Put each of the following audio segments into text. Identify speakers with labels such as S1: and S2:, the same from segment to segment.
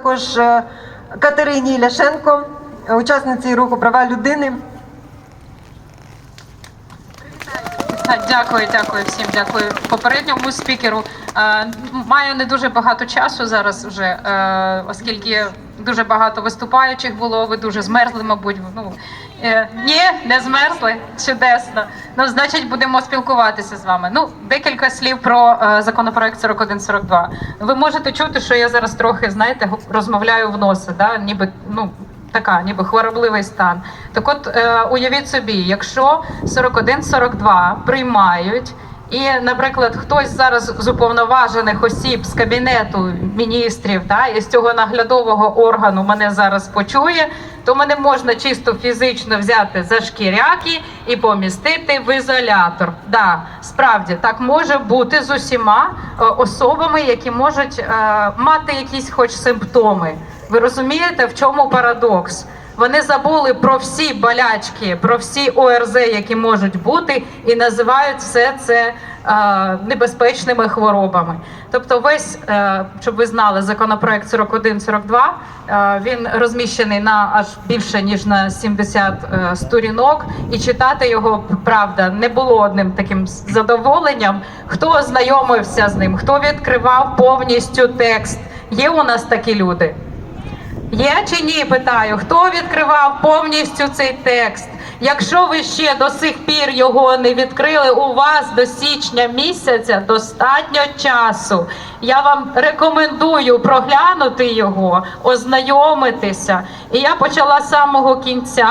S1: також е, Катерині Ляшенко, учасниці руху права людини.
S2: Дякую, дякую всім. Дякую попередньому спікеру. Е, Маю не дуже багато часу зараз вже, е, оскільки дуже багато виступаючих було. Ви дуже змерзли, мабуть. Ну е, ні, не змерзли. Чудесно. Ну, значить, будемо спілкуватися з вами. Ну, декілька слів про е, законопроект 4142. Ви можете чути, що я зараз трохи, знаєте, розмовляю в носи, да? ніби ну. Така, ніби хворобливий стан. Так от е, уявіть собі, якщо 41-42 приймають, і, наприклад, хтось зараз з уповноважених осіб з кабінету міністрів, да, і з цього наглядового органу мене зараз почує, то мене можна чисто фізично взяти за шкіряки і помістити в ізолятор. Да, справді так може бути з усіма е, особами, які можуть е, мати якісь хоч симптоми. Ви розумієте, в чому парадокс? Вони забули про всі болячки, про всі ОРЗ, які можуть бути, і називають все це е, небезпечними хворобами. Тобто, весь, е, щоб ви знали, законопроект 4142, е, він розміщений на аж більше ніж на 70 е, сторінок, і читати його правда не було одним таким задоволенням. Хто ознайомився з ним, хто відкривав повністю текст? Є у нас такі люди. Є чи ні? Питаю, хто відкривав повністю цей текст? Якщо ви ще до сих пір його не відкрили, у вас до січня місяця достатньо часу. Я вам рекомендую проглянути його, ознайомитися. І я почала з самого кінця.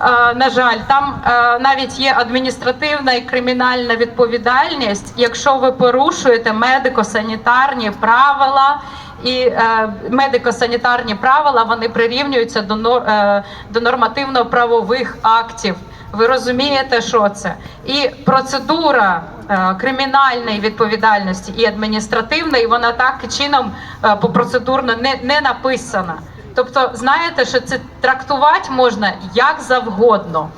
S2: Е, На жаль, там е, навіть є адміністративна і кримінальна відповідальність, якщо ви порушуєте медико-санітарні правила і е, медико-санітарні правила вони прирівнюються е, до нормативно-правових актів. Ви розумієте, що це? І процедура е, кримінальної відповідальності і адміністративної, вона так чином е, попроцедурно не, не написана. Тобто, знаєте, що це трактувати можна як завгодно.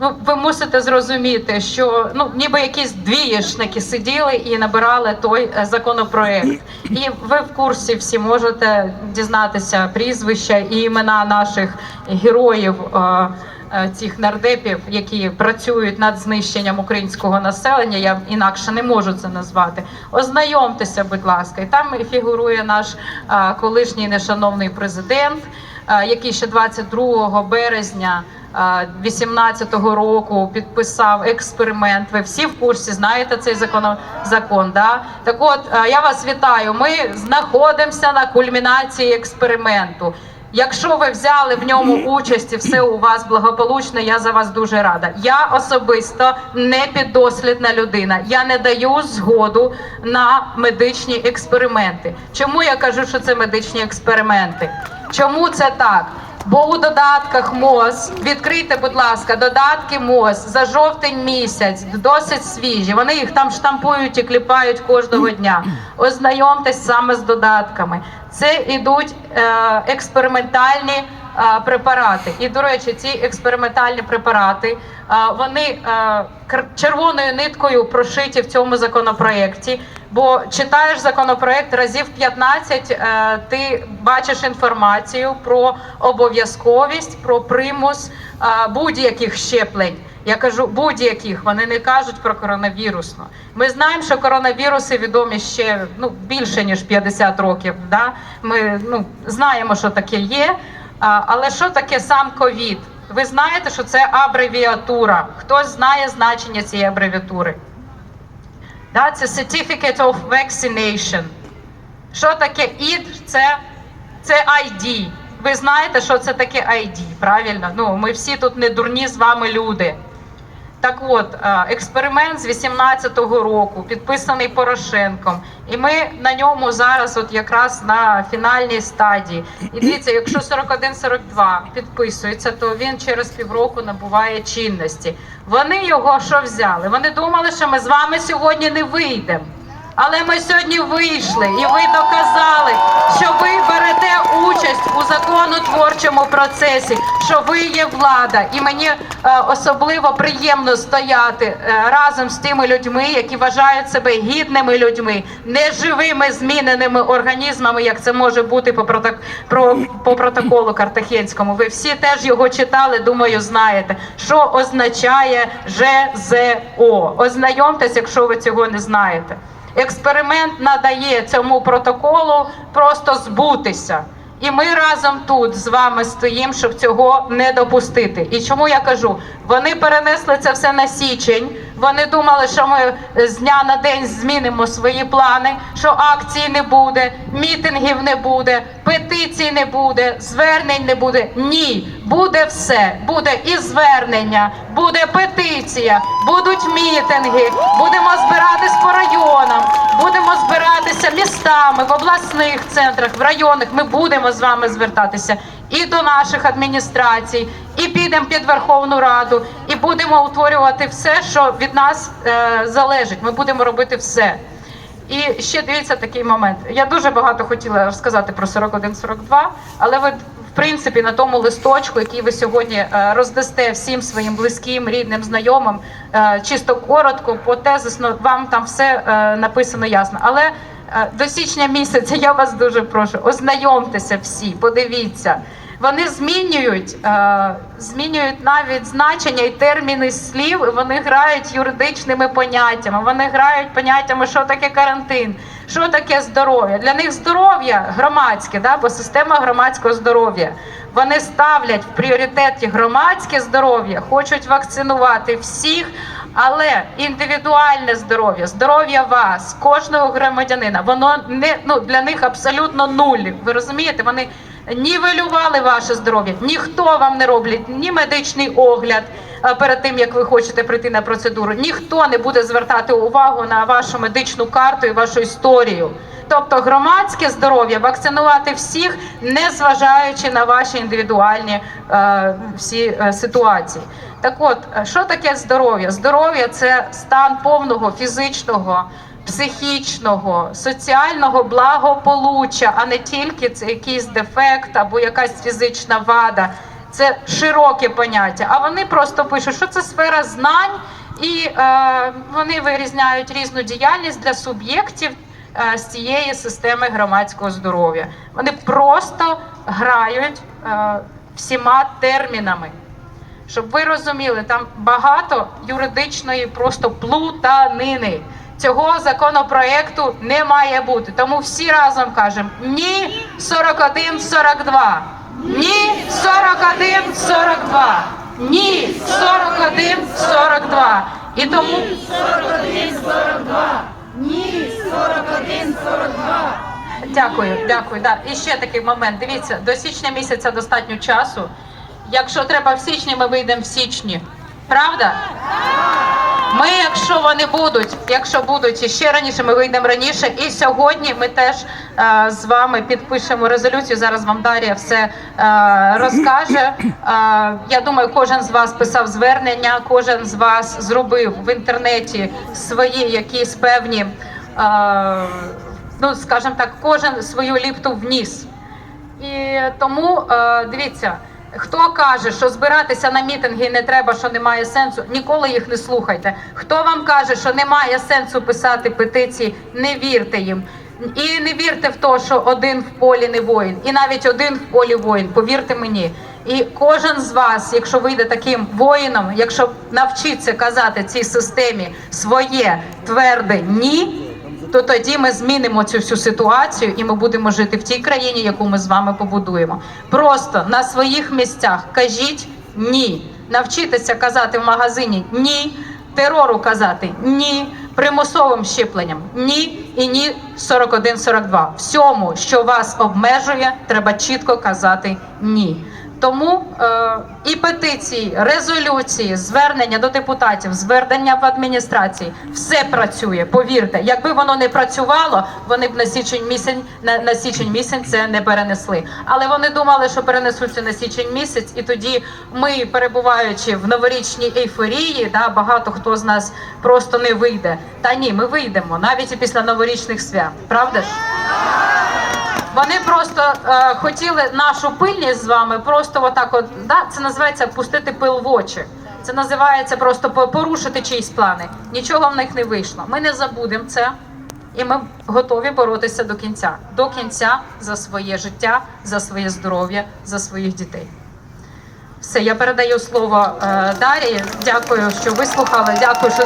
S2: Ну, ви мусите зрозуміти, що ну ніби якісь двієшники сиділи і набирали той е, законопроект. І ви в курсі всі можете дізнатися прізвища і імена наших героїв. е, е, Цих нардепів, які працюють над знищенням українського населення, я інакше не можу це назвати. Ознайомтеся, будь ласка, і там фігурує наш колишній нешановний президент, який ще 22 березня 18-го року підписав експеримент. Ви всі в курсі знаєте цей закон, закон да? Так от е, я вас вітаю. Ми знаходимося на кульмінації експерименту. Якщо ви взяли в ньому участь і все у вас благополучно, я за вас дуже рада. Я особисто не піддослідна людина. Я не даю згоду на медичні експерименти. Чому я кажу, що це медичні експерименти? Чому це так? Бо у додатках МОЗ, відкрийте, будь ласка, додатки МОЗ за жовтень місяць, досить свіжі. Вони їх там штампують і кліпають кожного дня. Ознайомтесь саме з додатками. Це ідуть е, експериментальні препарати. І, до речі, ці експериментальні препарати вони червоною ниткою прошиті в цьому законопроєкті. Бо читаєш законопроект разів 15, е, ти бачиш інформацію про обов'язковість, про примус будь-яких щеплень. Я кажу будь-яких, вони не кажуть про коронавірусну. Ми знаємо, що коронавіруси відомі ще ну більше ніж 50 років. Да? Ми ну знаємо, що таке є. Але що таке сам ковід? Ви знаєте, що це абревіатура. Хтось знає значення цієї абревіатури? Да, це Certificate of Vaccination. Що таке ID? Це, це ID. Ви знаєте, що це таке ID, правильно? Ну, ми всі тут не дурні з вами люди. Так от, е, експеримент з 18-го року, підписаний Порошенком, і ми на ньому зараз, от якраз на фінальній стадії. І дивіться, якщо 41-42 підписується, то він через півроку набуває чинності. Вони його що взяли? Вони думали, що ми з вами сьогодні не вийдемо. Але ми сьогодні вийшли, і ви доказали, що ви берете участь у законотворчому цьому процесі, що ви є влада, і мені е, особливо приємно стояти е, разом з тими людьми, які вважають себе гідними людьми, неживими зміненими організмами, як це може бути по, по протоколу Картахенському. Ви всі теж його читали, думаю, знаєте, що означає ЖЗО. Ознайомтесь, якщо ви цього не знаєте. Експеримент надає цьому протоколу просто збутися. І ми разом тут з вами стоїмо, щоб цього не допустити. І чому я кажу? Вони перенесли це все на січень. Вони думали, що ми з дня на день змінимо свої плани, що акцій не буде, мітингів не буде, петицій не буде, звернень не буде. Ні, буде все. Буде і звернення, буде петиція, будуть мітинги, будемо збиратись по районам, будемо збиратися містами, в обласних центрах, в районах. Ми будемо з вами звертатися і до наших адміністрацій, і підемо під Верховну Раду, і будемо утворювати все, що від нас е, залежить. Ми будемо робити все. І ще дивіться такий момент. Я дуже багато хотіла розказати про 41-42, але ви в принципі на тому листочку, який ви сьогодні е, роздасте всім своїм близьким, рідним, знайомим, е, чисто коротко, по тезисно, вам там все е, написано ясно. Але до січня місяця я вас дуже прошу, ознайомтеся всі, подивіться. Вони змінюють, змінюють навіть значення і терміни слів. Вони грають юридичними поняттями. Вони грають поняттями, що таке карантин, що таке здоров'я. Для них здоров'я громадське, да, бо система громадського здоров'я. Вони ставлять в пріоритеті громадське здоров'я, хочуть вакцинувати всіх. Але індивідуальне здоров'я, здоров'я вас, кожного громадянина, воно не ну для них абсолютно нуль. Ви розумієте? Вони нівелювали ваше здоров'я. Ніхто вам не робить ні медичний огляд е, перед тим, як ви хочете прийти на процедуру. Ніхто не буде звертати увагу на вашу медичну карту і вашу історію. Тобто громадське здоров'я вакцинувати всіх, не зважаючи на ваші індивідуальні е, всі е, ситуації. Так от, е, що таке здоров'я? Здоров'я це стан повного фізичного, психічного, соціального благополуччя, а не тільки це якийсь дефект або якась фізична вада. Це широке поняття. А вони просто пишуть, що це сфера знань, і е, вони вирізняють різну діяльність для суб'єктів е, з цієї системи громадського здоров'я. Вони просто грають е, всіма термінами. Щоб ви розуміли, там багато юридичної просто плутанини. Цього законопроекту не має бути. Тому всі разом кажемо ні 41-42, ні 41-42, ні 41-42. І тому Дякую, дякую. Да. І ще такий момент. Дивіться, до січня місяця достатньо часу. Якщо треба в січні, ми вийдемо в січні. Правда? Ми, якщо вони будуть, якщо будуть і ще раніше, ми вийдемо раніше. І сьогодні ми теж е, з вами підпишемо резолюцію. Зараз вам Дар'я все е, розкаже. Е, я думаю, кожен з вас писав звернення, кожен з вас зробив в інтернеті свої якісь певні, е, ну скажімо так, кожен свою ліпту вніс. І тому е, дивіться, хто каже, що збиратися на мітинги не треба, що немає сенсу, ніколи їх не слухайте. Хто вам каже, що немає сенсу писати петиції, не вірте їм. І не вірте в те, що один в полі не воїн, і навіть один в полі воїн, повірте мені. І кожен з вас, якщо вийде таким воїном, якщо навчиться казати цій системі своє тверде ні, то тоді ми змінимо цю всю ситуацію і ми будемо жити в тій країні, яку ми з вами побудуємо. Просто на своїх місцях кажіть ні. Навчитися казати в магазині ні, терору казати ні, примусовим щепленням ні і ні 41-42. Всьому, що вас обмежує, треба чітко казати ні. Тому е, і петиції, резолюції, звернення до депутатів, звернення в адміністрації все працює. Повірте, якби воно не працювало, вони б на січень місяць на, на січень місяць це не перенесли. Але вони думали, що перенесуться на січень місяць, і тоді ми, перебуваючи в новорічній ейфорії, да, багато хто з нас просто не вийде. Та ні, ми вийдемо навіть і після новорічних свят. Правда ж? Вони просто е, хотіли нашу пильність з вами просто отак, от да, це називається пустити пил в очі. Це називається просто порушити чиїсь плани. Нічого в них не вийшло. Ми не забудемо це, і ми готові боротися до кінця. До кінця за своє життя, за своє здоров'я, за своїх дітей. Все, я передаю слово е, Дарії. Дякую, що вислухали. Дякую, що